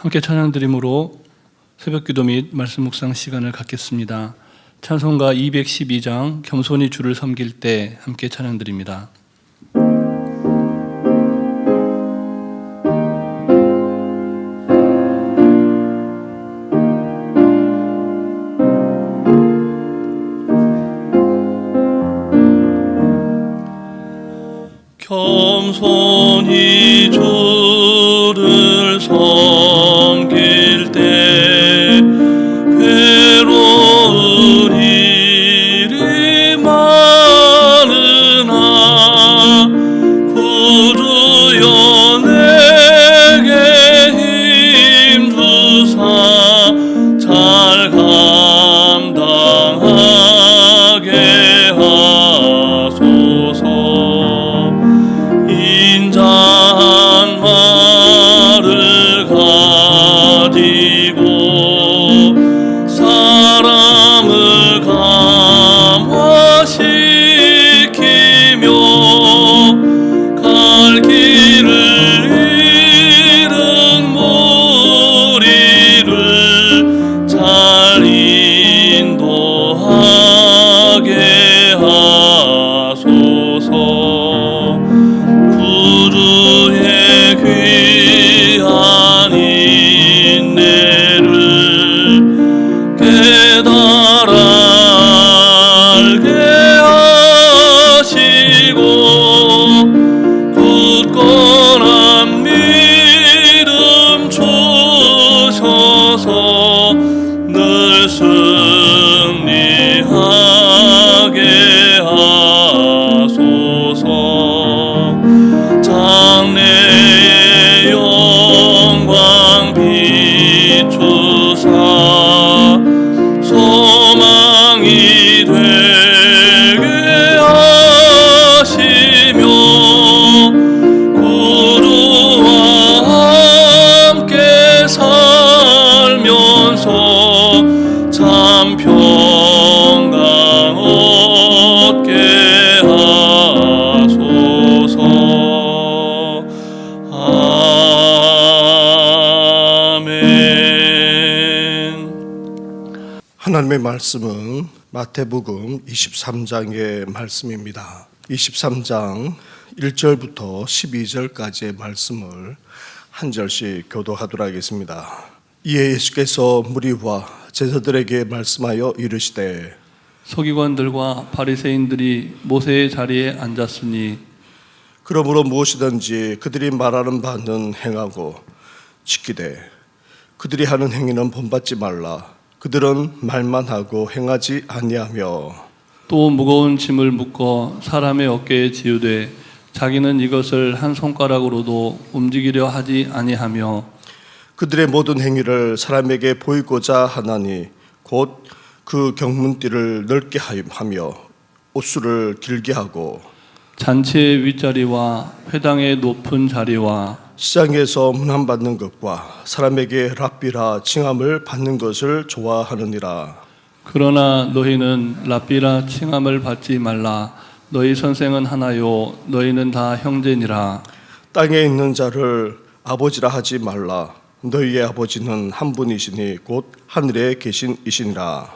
함께 찬양 드림으로 새벽 기도 및 말씀 묵상 시간을 갖겠습니다. 찬송가 212장 겸손히 주를 섬길 때 함께 찬양 드립니다. 겸손히 주 하나님의 말씀은 마태복음 23장의 말씀입니다. 23장 1절부터 12절까지의 말씀을 한 절씩 교도하도록 하겠습니다. 이에 예수께서 무리와 제자들에게 말씀하여 이르시되 서기관들과 바리새인들이 모세의 자리에 앉았으니 그러므로 무엇이든지 그들이 말하는 바는 행하고 지키되 그들이 하는 행위는 본받지 말라. 그들은 말만 하고 행하지 아니하며 또 무거운 짐을 묶어 사람의 어깨에 지우되 자기는 이것을 한 손가락으로도 움직이려 하지 아니하며 그들의 모든 행위를 사람에게 보이고자 하나니 곧 그 경문띠를 넓게 하며 옷수를 길게 하고 잔치의 윗자리와 회당의 높은 자리와 시장에서 문안받는 것과 사람에게 랍비라 칭함을 받는 것을 좋아하느니라. 그러나 너희는 랍비라 칭함을 받지 말라. 너희 선생은 하나요. 너희는 다 형제니라. 땅에 있는 자를 아버지라 하지 말라. 너희의 아버지는 한 분이시니 곧 하늘에 계신 이시니라.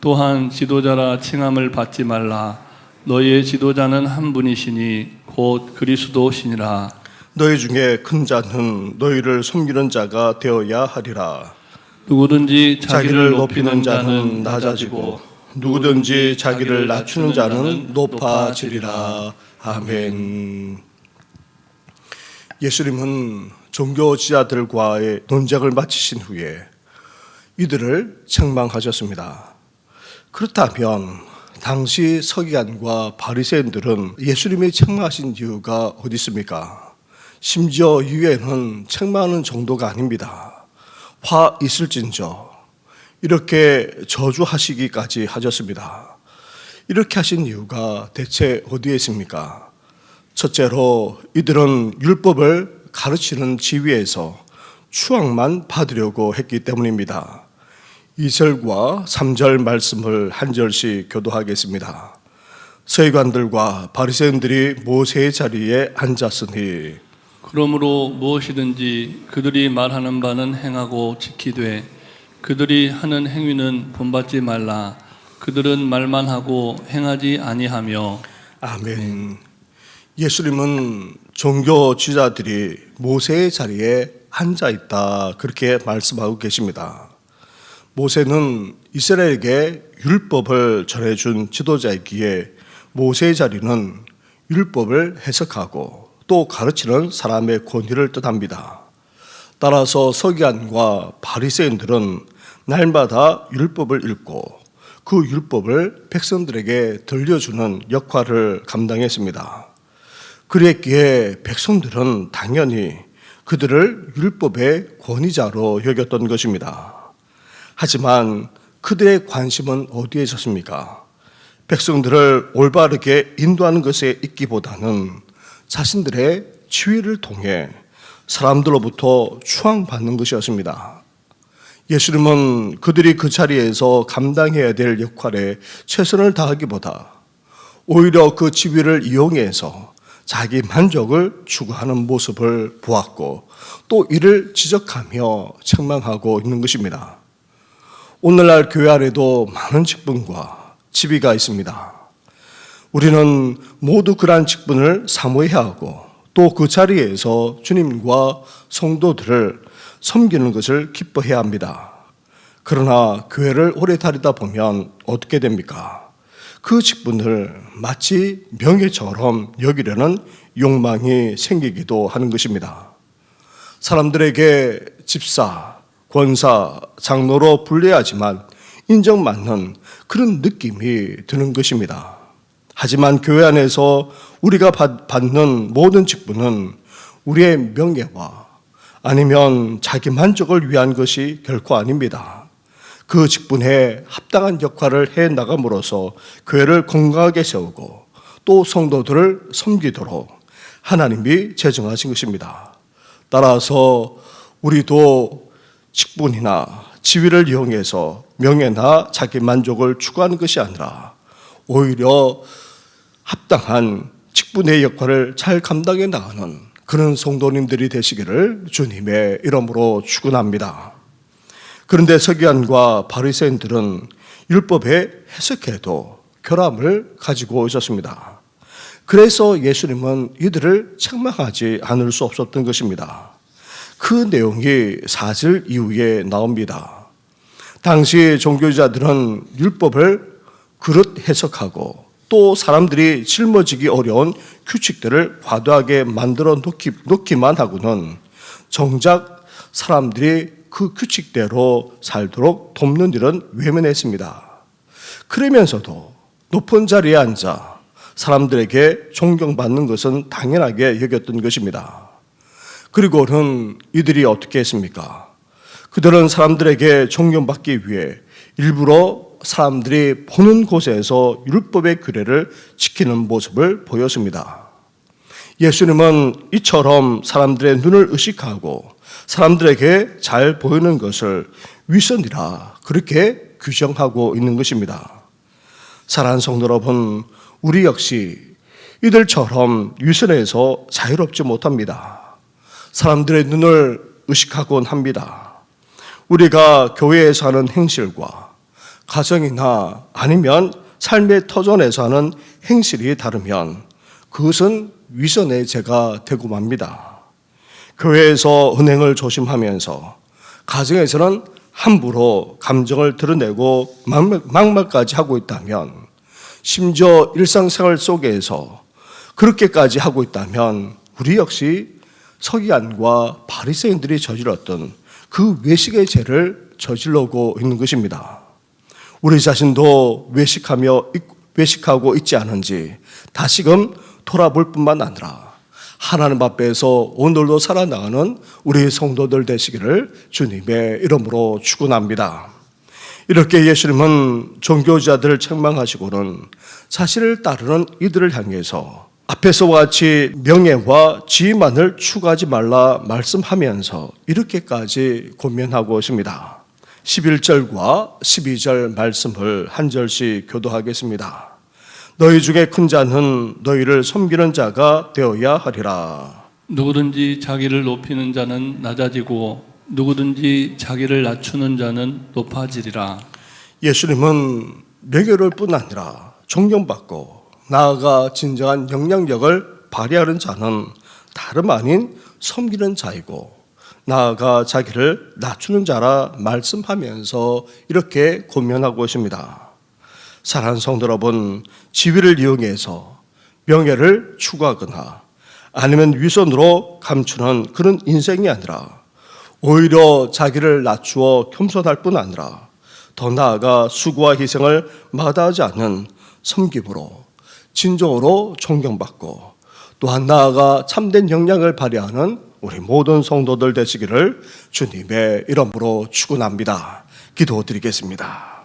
또한 지도자라 칭함을 받지 말라. 너희의 지도자는 한 분이시니 곧 그리스도시니라 너희 중에 큰 자는 너희를 섬기는 자가 되어야 하리라 누구든지 자기를 높이는 자는 낮아지고 누구든지 자기를 낮추는 자는 높아지리라. 아멘. 예수님은 종교 지자들과의 논쟁을 마치신 후에 이들을 책망하셨습니다. 그렇다면 당시 서기관과 바리새인들은 예수님이 책망하신 이유가 어디 있습니까? 심지어 이후에는 책망하는 정도가 아닙니다. 화 있을진저 이렇게 저주하시기까지 하셨습니다. 이렇게 하신 이유가 대체 어디에 있습니까? 첫째로 이들은 율법을 가르치는 지위에서 추앙만 받으려고 했기 때문입니다. 2절과 3절 말씀을 한 절씩 교도하겠습니다. 서기관들과 바리새인들이 모세의 자리에 앉았으니 그러므로 무엇이든지 그들이 말하는 바는 행하고 지키되 그들이 하는 행위는 본받지 말라. 그들은 말만 하고 행하지 아니하며 아멘. 예수님은 종교 지자들이 모세의 자리에 앉아 있다 그렇게 말씀하고 계십니다. 모세는 이스라엘에게 율법을 전해준 지도자이기에 모세의 자리는 율법을 해석하고 또 가르치는 사람의 권위를 뜻합니다. 따라서 서기관과 바리새인들은 날마다 율법을 읽고 그 율법을 백성들에게 들려주는 역할을 감당했습니다. 그랬기에 백성들은 당연히 그들을 율법의 권위자로 여겼던 것입니다. 하지만 그들의 관심은 어디에 있었습니까? 백성들을 올바르게 인도하는 것에 있기보다는 자신들의 지위를 통해 사람들로부터 추앙받는 것이었습니다. 예수님은 그들이 그 자리에서 감당해야 될 역할에 최선을 다하기보다 오히려 그 지위를 이용해서 자기 만족을 추구하는 모습을 보았고 또 이를 지적하며 책망하고 있는 것입니다. 오늘날 교회 안에도 많은 직분과 지위가 있습니다. 우리는 모두 그러한 직분을 사모해야 하고 또 그 자리에서 주님과 성도들을 섬기는 것을 기뻐해야 합니다. 그러나 교회를 오래 다니다 보면 어떻게 됩니까? 그 직분을 마치 명예처럼 여기려는 욕망이 생기기도 하는 것입니다. 사람들에게 집사, 권사, 장로로 불려야지만 인정받는 그런 느낌이 드는 것입니다. 하지만 교회 안에서 우리가 받- 받는 모든 직분은 우리의 명예와 아니면 자기 만족을 위한 것이 결코 아닙니다. 그 직분에 합당한 역할을 해 나감으로써 교회를 건강하게 세우고 또 성도들을 섬기도록 하나님이 제정하신 것입니다. 따라서 우리도 직분이나 지위를 이용해서 명예나 자기 만족을 추구하는 것이 아니라 오히려 합당한 직분의 역할을 잘 감당해 나가는 그런 성도님들이 되시기를 주님의 이름으로 축원합니다. 그런데 서기관과 바리새인들은 율법에 해석해도 결함을 가지고 있었습니다. 그래서 예수님은 이들을 책망하지 않을 수 없었던 것입니다. 그 내용이 사절 이후에 나옵니다. 당시 종교자들은 율법을 그릇 해석하고 또 사람들이 짊어지기 어려운 규칙들을 과도하게 만들어 놓기, 놓기 만 하고는 정작 사람들이 그 규칙대로 살도록 돕는 일은 외면했습니다. 그러면서도 높은 자리에 앉아 사람들에게 존경받는 것은 당연하게 여겼던 것입니다. 그리고는 이들이 어떻게 했습니까? 그들은 사람들에게 존경받기 위해 일부러 사람들이 보는 곳에서 율법의 규례를 지키는 모습을 보였습니다. 예수님은 이처럼 사람들의 눈을 의식하고 사람들에게 잘 보이는 것을 위선이라 그렇게 규정하고 있는 것입니다. 사랑하는 성도 여러분, 우리 역시 이들처럼 위선에서 자유롭지 못합니다. 사람들의 눈을 의식하곤 합니다. 우리가 교회에서 하는 행실과 가정이나 아니면 삶의 터전에서 하는 행실이 다르면 그것은 위선의 죄가 되고 맙니다. 교회에서 은행을 조심하면서 가정에서는 함부로 감정을 드러내고 막말- 막말까지 하고 있다면 심지어 일상생활 속에서 그렇게까지 하고 있다면 우리 역시 서기관과 바리새인들이 저질렀던 그 외식의 죄를 저질러고 있는 것입니다. 우리 자신도 외식하며 있- 외식하고 있지 않은지 다시금 돌아볼 뿐만 아니라 하나님 앞에서 오늘도 살아나가는 우리 성도들 되시기를 주님의 이름으로 축원합니다. 이렇게 예수님은 종교자들을 책망하시고는 자신을 따르는 이들을 향해서 앞에서와 같이 명예와 지위만을 추구하지 말라 말씀하면서 이렇게까지 고면하고 있습니다. 11절과 12절 말씀을 한 절씩 교도하겠습니다. 너희 중에 큰 자는 너희를 섬기는 자가 되어야 하리라. 누구든지 자기를 높이는 자는 낮아지고 누구든지 자기를 낮추는 자는 높아지리라. 예수님은 명예를 뿐 아니라 존경받고 나아가 진정한 영향력을 발휘하는 자는 다름 아닌 섬기는 자이고 나아가 자기를 낮추는 자라 말씀하면서 이렇게 고면하고 있습니다. 사랑하는 성도 여러분, 지위를 이용해서 명예를 추구하거나 아니면 위선으로 감추는 그런 인생이 아니라 오히려 자기를 낮추어 겸손할 뿐 아니라 더 나아가 수고와 희생을 마다하지 않는 섬김으로 진정으로 존경받고 또한 나아가 참된 역량을 발휘하는 우리 모든 성도들 되시기를 주님의 이름으로 축원합니다. 기도드리겠습니다.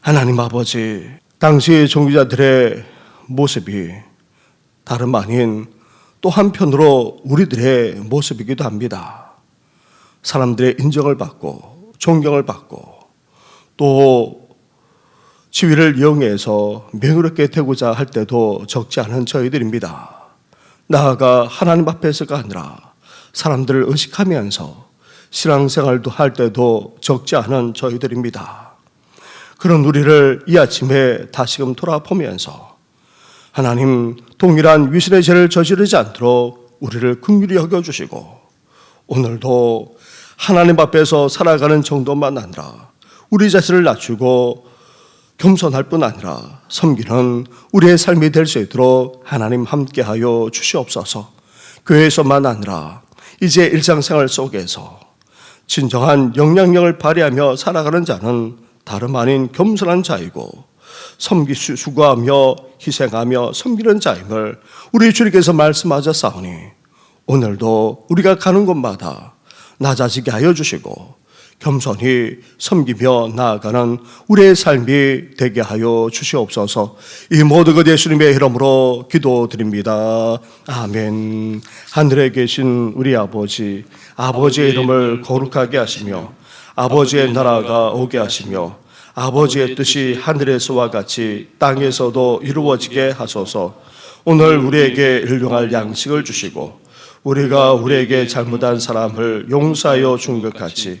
하나님 아버지, 당시 종교자들의 모습이 다름 아닌 또 한편으로 우리들의 모습이기도 합니다. 사람들의 인정을 받고 존경을 받고 또 지위를 이용해서 명예롭게 되고자 할 때도 적지 않은 저희들입니다. 나아가 하나님 앞에서가 아니라 사람들을 의식하면서 신앙생활도 할 때도 적지 않은 저희들입니다. 그런 우리를 이 아침에 다시금 돌아보면서 하나님 동일한 위신의 죄를 저지르지 않도록 우리를 긍휼히 여겨 주시고 오늘도 하나님 앞에서 살아가는 정도만 아니라 우리 자신을 낮추고 겸손할 뿐 아니라 섬기는 우리의 삶이 될 수 있도록 하나님 함께하여 주시옵소서. 교회에서만 아니라 이제 일상생활 속에서 진정한 영향력을 발휘하며 살아가는 자는 다름 아닌 겸손한 자이고 섬기 수- 수고하며 희생하며 섬기는 자임을 우리 주님께서 말씀하셨사오니 오늘도 우리가 가는 곳마다 낮아지게 하여 주시고 겸손히 섬기며 나아가는 우리의 삶이 되게 하여 주시옵소서. 이 모든 것 예수님의 이름으로 기도드립니다. 아멘. 하늘에 계신 우리 아버지, 아버지의 이름을 거룩하게 하시며 아버지의 나라가 오게 하시며 아버지의 뜻이 하늘에서와 같이 땅에서도 이루어지게 하소서. 오늘 우리에게 일용할 양식을 주시고 우리가 우리에게 잘못한 사람을 용서하여 준 것 같이